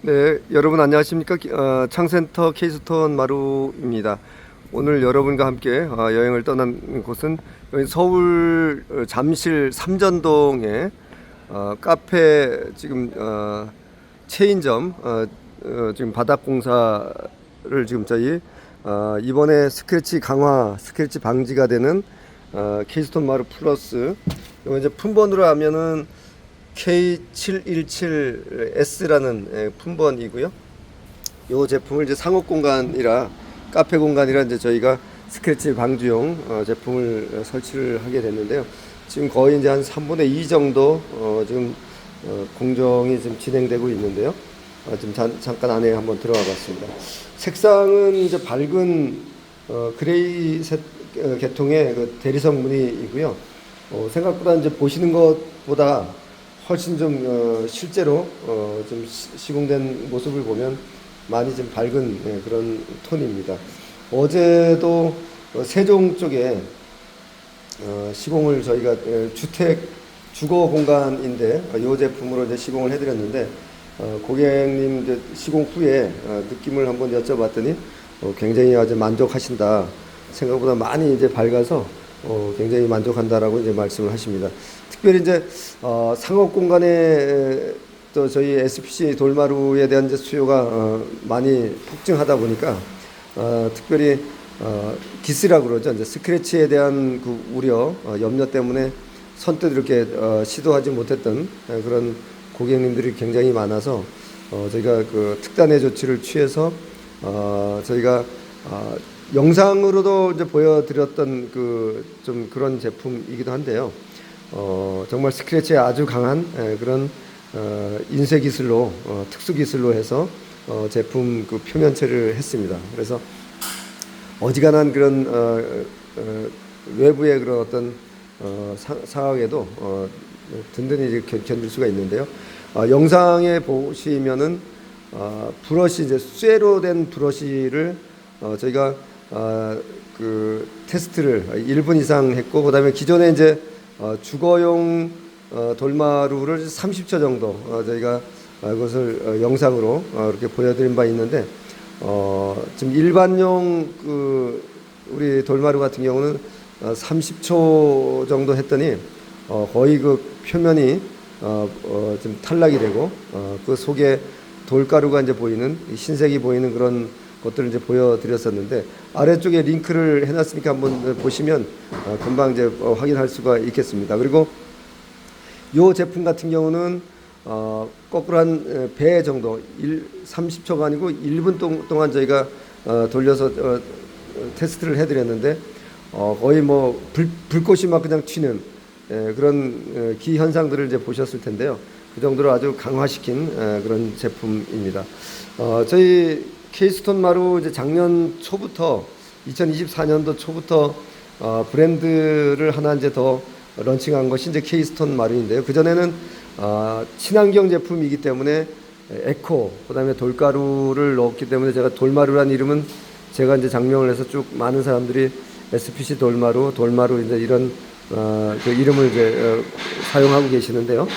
네, 여러분 안녕하십니까? 어, 창센터 케이스톤 마루입니다. 오늘 여러분과 함께 어, 여행을 떠난 곳은 서울 어, 잠실 삼전동에 어, 카페 지금 어, 체인점 어, 어, 지금 바닥 공사를 지금 저희 어, 이번에 스크래치 강화, 스크래치 방지가 되는 어, 케이스톤 마루 플러스 이제 품번으로 하면은 K717S라는 예, 품번이고요. 이 제품을 이제 상업 공간이라 카페 공간이라 이제 저희가 스크래치 방지용 어, 제품을 어, 설치를 하게 됐는데요. 지금 거의 이제 한 3분의 2 정도 어, 지금 어, 공정이 지금 진행되고 있는데요. 어, 지금 잠, 잠깐 안에 한번 들어가 봤습니다. 색상은 이제 밝은 어, 그레이 색 어, 계통의 그 대리석 무늬이고요. 어, 생각보다 이제 보시는 것보다 훨씬 좀 어, 실제로 어, 좀 시- 시공된 모습을 보면 많이 좀 밝은 예, 그런 톤입니다. 어제도 어, 세종 쪽에 어, 시공을 저희가 예, 주택 주거 공간인데 어, 이 제품으로 이제 시공을 해드렸는데 어, 고객님 이제 시공 후에 어, 느낌을 한번 여쭤봤더니 어, 굉장히 아주 만족하신다. 생각보다 많이 이제 밝아서 어, 굉장히 만족한다라고 이제 말씀을 하십니다. 특별히 이제 어, 상업 공간에 또 저희 SPC 돌마루에 대한 이제 수요가 어, 많이 폭증하다 보니까 어, 특별히 어, 기스라고 그러죠. 이제 스크래치에 대한 그 우려, 어, 염려 때문에 선뜻 이렇게 어, 시도하지 못했던 어, 그런 고객님들이 굉장히 많아서 어, 저희가 그 특단의 조치를 취해서 어, 저희가 어, 영상으로도 이제 보여드렸던 그 좀 그런 제품이기도 한데요. 어, 정말 스크래치에 아주 강한 에, 그런 어, 인쇄 기술로 어, 특수 기술로 해서 어, 제품 그 표면체를 했습니다. 그래서 어지간한 그런 어, 어, 외부의 그런 어떤 어, 사, 상황에도 어, 든든히 견- 견딜 수가 있는데요. 어, 영상에 보시면은 어, 브러쉬 이제 쇠로 된 브러쉬를 어, 저희가 어, 그 테스트를 1분 이상 했고 그다음에 기존에 이제 어, 주거용 어, 돌마루를 30초 정도 어, 저희가 어, 어, 영상으로 어, 이렇게 보여드린 바 있는데 어, 지금 일반용 그 우리 돌마루 같은 경우는 어, 30초 정도 했더니 어, 거의 그 표면이 어, 어, 좀 탈락이 되고 어, 그 속에 돌가루가 이제 보이는 이 흰색이 보이는 그런 것들을 이제 보여드렸었는데 아래쪽에 링크를 해놨으니까 한번 보시면 어, 금방 이제 어, 확인할 수가 있겠습니다. 그리고 요 제품 같은 경우는 어, 거꾸로 한 배 정도 1, 30초가 아니고 1분 동, 동안 저희가 어, 돌려서 어, 어, 테스트를 해드렸는데 어, 거의 뭐 불, 불꽃이 막 그냥 튀는 예, 그런 어, 기 현상들을 이제 보셨을 텐데요. 그 정도로 아주 강화시킨 에, 그런 제품입니다. 어, 저희 케이스톤 마루 이제 작년 초부터 2024년도 초부터 어, 브랜드를 하나 이제 더 런칭한 것이 이제 케이스톤 마루인데요. 그 전에는 어, 친환경 제품이기 때문에 에코, 그다음에 돌가루를 넣었기 때문에 제가 돌마루란 이름은 제가 이제 장명을 해서 쭉 많은 사람들이 SPC 돌마루, 돌마루 이제 이런 어, 그 이름을 이제 어, 사용하고 계시는데요.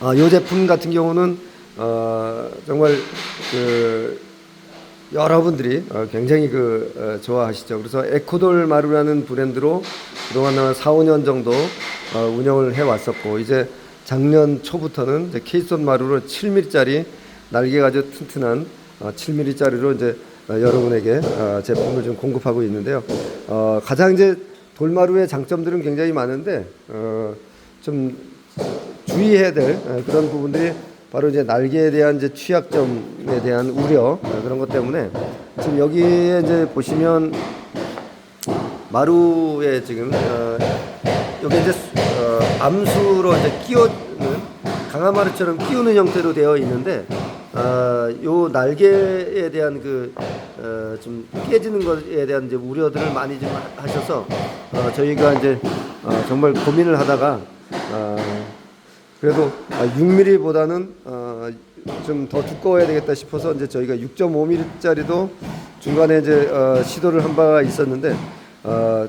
아, 이 제품 같은 경우는 어, 정말 그 여러분들이 어, 굉장히 그 어, 좋아하시죠. 그래서 에코돌 마루라는 브랜드로 그동안 한 4, 5년 정도 어, 운영을 해 왔었고 이제 작년 초부터는 이제 케이슨 마루로 7mm짜리 날개가 아주 튼튼한 어, 7mm짜리로 이제 어, 여러분에게 어, 제품을 좀 공급하고 있는데요. 어, 가장 이제 돌마루의 장점들은 굉장히 많은데 어, 좀 주의해야 될 어, 그런 부분들이 바로 이제 날개에 대한 이제 취약점에 대한 우려 어, 그런 것 때문에 지금 여기에 이제 보시면 마루에 지금 어, 여기 이제 수- 어, 암수로 이제 끼우는 강화마루처럼 끼우는 형태로 되어 있는데 어, 요 날개에 대한 그좀 깨지는 것에 대한 이제 우려들을 많이 좀 하- 하셔서 어, 저희가 이제 어, 정말 고민을 하다가 어, 그래도 6mm보다는 어, 좀더 두꺼워야 되겠다 싶어서 이제 저희가 6.5mm짜리도 중간에 이제 어, 시도를 한 바가 있었는데 어,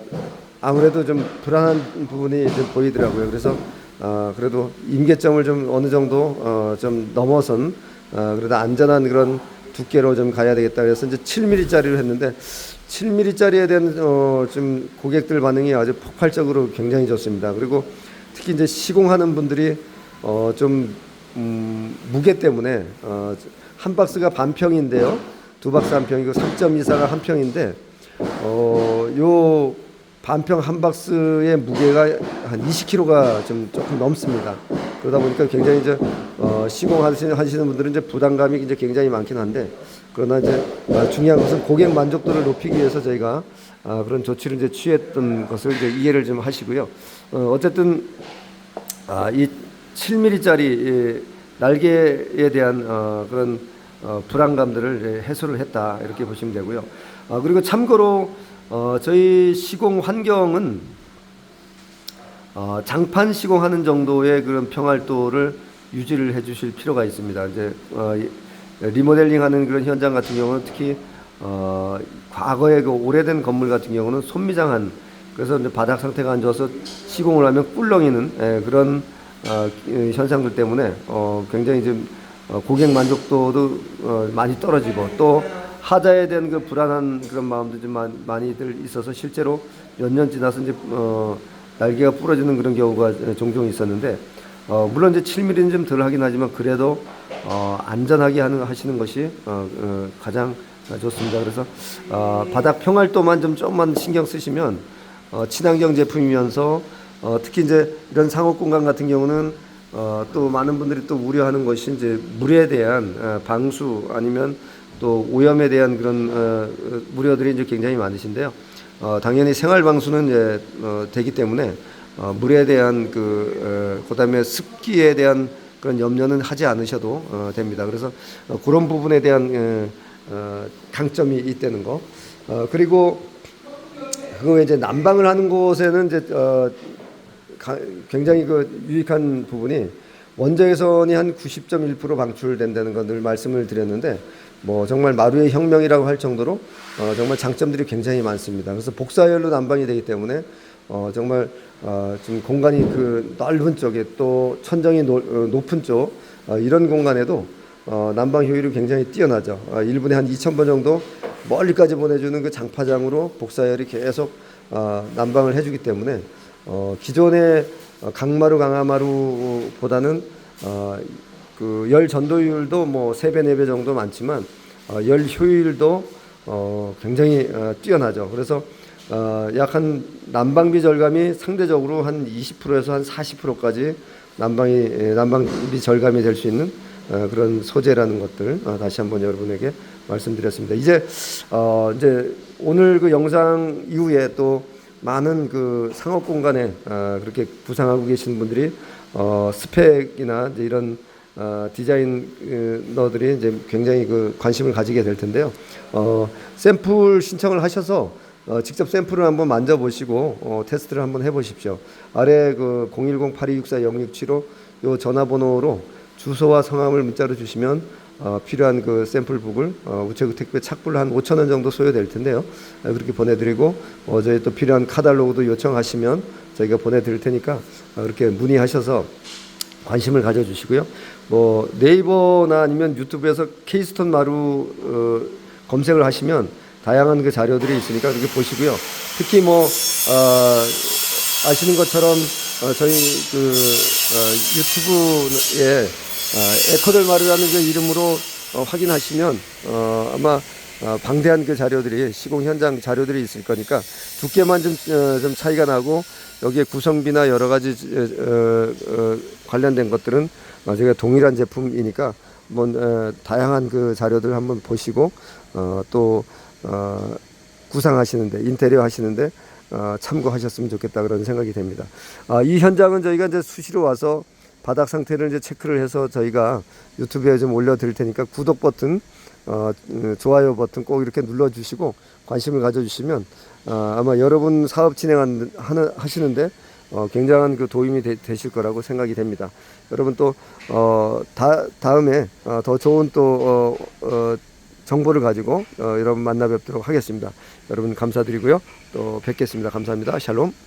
아무래도 좀 불안한 부분이 좀 보이더라고요. 그래서 어, 그래도 임계점을 좀 어느 정도 어, 좀 넘어선 어, 그러다 안전한 그런 두께로 좀 가야 되겠다 그래서 이제 7mm짜리로 했는데 7mm짜리에 대한 어, 좀 고객들 반응이 아주 폭발적으로 굉장히 좋습니다. 그리고 특히 이제 시공하는 분들이 어, 좀 음, 무게 때문에 어, 한 박스가 반 평인데요. 두 박스 한 평이고 3.24가 한 평인데 어, 요 반평 한 박스의 무게가 한 20kg가 좀 조금 넘습니다. 그러다 보니까 굉장히 이제 어, 시공하시는 하시는 분들은 이제 부담감이 이제 굉장히 많긴 한데 그러나 이제 어, 중요한 것은 고객 만족도를 높이기 위해서 저희가 아, 그런 조치를 이제 취했던 것을 이제 이해를 좀 하시고요. 어, 어쨌든 아, 이 7mm짜리 날개에 대한 어, 그런 어, 불안감들을 이제 해소를 했다 이렇게 보시면 되고요. 아, 그리고 참고로 어, 저희 시공 환경은 어, 장판 시공하는 정도의 그런 평활도를 유지를 해주실 필요가 있습니다. 이제 리모델링하는 그런 현장 같은 경우는 특히 어, 과거에 그 오래된 건물 같은 경우는 손미장한 그래서 이제 바닥 상태가 안 좋아서 시공을 하면 꿀렁이는 예, 그런 현상들 때문에 어, 굉장히 좀 어, 고객 만족도도 어, 많이 떨어지고 또 하자에 대한 그 불안한 그런 마음도 좀 많- 많이들 있어서 실제로 몇 년 지나서 이제 어, 날개가 부러지는 그런 경우가 종종 있었는데 어, 물론 이제 7mm는 좀 덜 하긴 하지만 그래도 어, 안전하게 하는 하시는 것이 어, 어, 가장 좋습니다. 그래서 어, 바닥 평활도만 좀 좀만 신경 쓰시면 어, 친환경 제품이면서 어, 특히 이제 이런 상업 공간 같은 경우는 어, 또 많은 분들이 또 우려하는 것이 이제 물에 대한 어, 방수 아니면 또 오염에 대한 그런 어, 어, 우려들이 이제 굉장히 많으신데요. 어, 당연히 생활 방수는 이제 어, 되기 때문에 어, 물에 대한 그 어, 그다음에 습기에 대한 그런 염려는 하지 않으셔도 어, 됩니다. 그래서 어, 그런 부분에 대한 어, 어, 강점이 있다는 거. 어, 그리고 그 외에 이제 난방을 하는 곳에는 이제 어, 가- 굉장히 그 유익한 부분이 원자외선이 한 90.1% 방출된다는 건 늘 말씀을 드렸는데 뭐 정말 마루의 혁명이라고 할 정도로 어, 정말 장점들이 굉장히 많습니다. 그래서 복사열로 난방이 되기 때문에 어, 정말 어, 좀 공간이 그 넓은 쪽에 또 천정이 노, 어, 높은 쪽 어, 이런 공간에도 어, 난방 효율이 굉장히 뛰어나죠. 어, 1분에 한 2,000번 정도 멀리까지 보내주는 그 장파장으로 복사열이 계속 어, 난방을 해주기 때문에 어, 기존의 어, 강마루 강화마루보다는 어, 그열 전도율도 뭐세배네배 정도 많지만 어, 열 효율도 어, 굉장히 어, 뛰어나죠. 그래서 어, 약한 난방비 절감이 상대적으로 한 20%에서 한 40%까지 난방이 에, 난방비 절감이 될 수 있는 어, 그런 소재라는 것들 어, 다시 한번 여러분에게 말씀드렸습니다. 이제 어, 이제 오늘 그 영상 이후에 또 많은 그 상업 공간에 어, 그렇게 구상하고 계시는 분들이 어, 스펙이나 이제 이런 어, 디자이너들이 이제 굉장히 그 관심을 가지게 될 텐데요. 어, 샘플 신청을 하셔서 어, 직접 샘플을 한번 만져보시고 어, 테스트를 한번 해보십시오. 아래 그 010-8264-0675 요 전화번호로 주소와 성함을 문자로 주시면 어, 필요한 그 샘플북을 어, 우체국 택배 착불 한 5천 원 정도 소요될 텐데요. 어, 그렇게 보내드리고 어, 저희 또 필요한 카달로그도 요청하시면 저희가 보내드릴 테니까 어, 그렇게 문의하셔서 관심을 가져주시고요. 뭐 네이버나 아니면 유튜브에서 케이스톤 마루 어, 검색을 하시면 다양한 그 자료들이 있으니까 그렇게 보시고요. 특히 뭐 어, 아시는 것처럼 어, 저희 그 어, 유튜브에 어, 에코델 마루라는 그 이름으로 어, 확인하시면 어, 아마 어, 방대한 그 자료들이 시공 현장 자료들이 있을 거니까 두께만 좀, 어, 좀 차이가 나고 여기에 구성비나 여러 가지 관련된 것들은 어, 저희가 동일한 제품이니까 뭐 어, 다양한 그 자료들 한번 보시고 어, 또 어, 구상하시는데 인테리어 하시는데 어, 참고하셨으면 좋겠다 그런 생각이 됩니다. 아, 이 현장은 저희가 이제 수시로 와서 바닥 상태를 이제 체크를 해서 저희가 유튜브에 좀 올려드릴 테니까 구독 버튼, 어, 음, 좋아요 버튼 꼭 이렇게 눌러주시고 관심을 가져주시면 어, 아마 여러분 사업 진행하는 하는- 하시는데 어, 굉장한 그 도움이 되, 실 거라고 생각이 됩니다. 여러분 또 어, 다, 다음에 어, 더 좋은 또 어, 어, 정보를 가지고 어, 여러분 만나 뵙도록 하겠습니다. 여러분 감사드리고요. 또 뵙겠습니다. 감사합니다. 샬롬.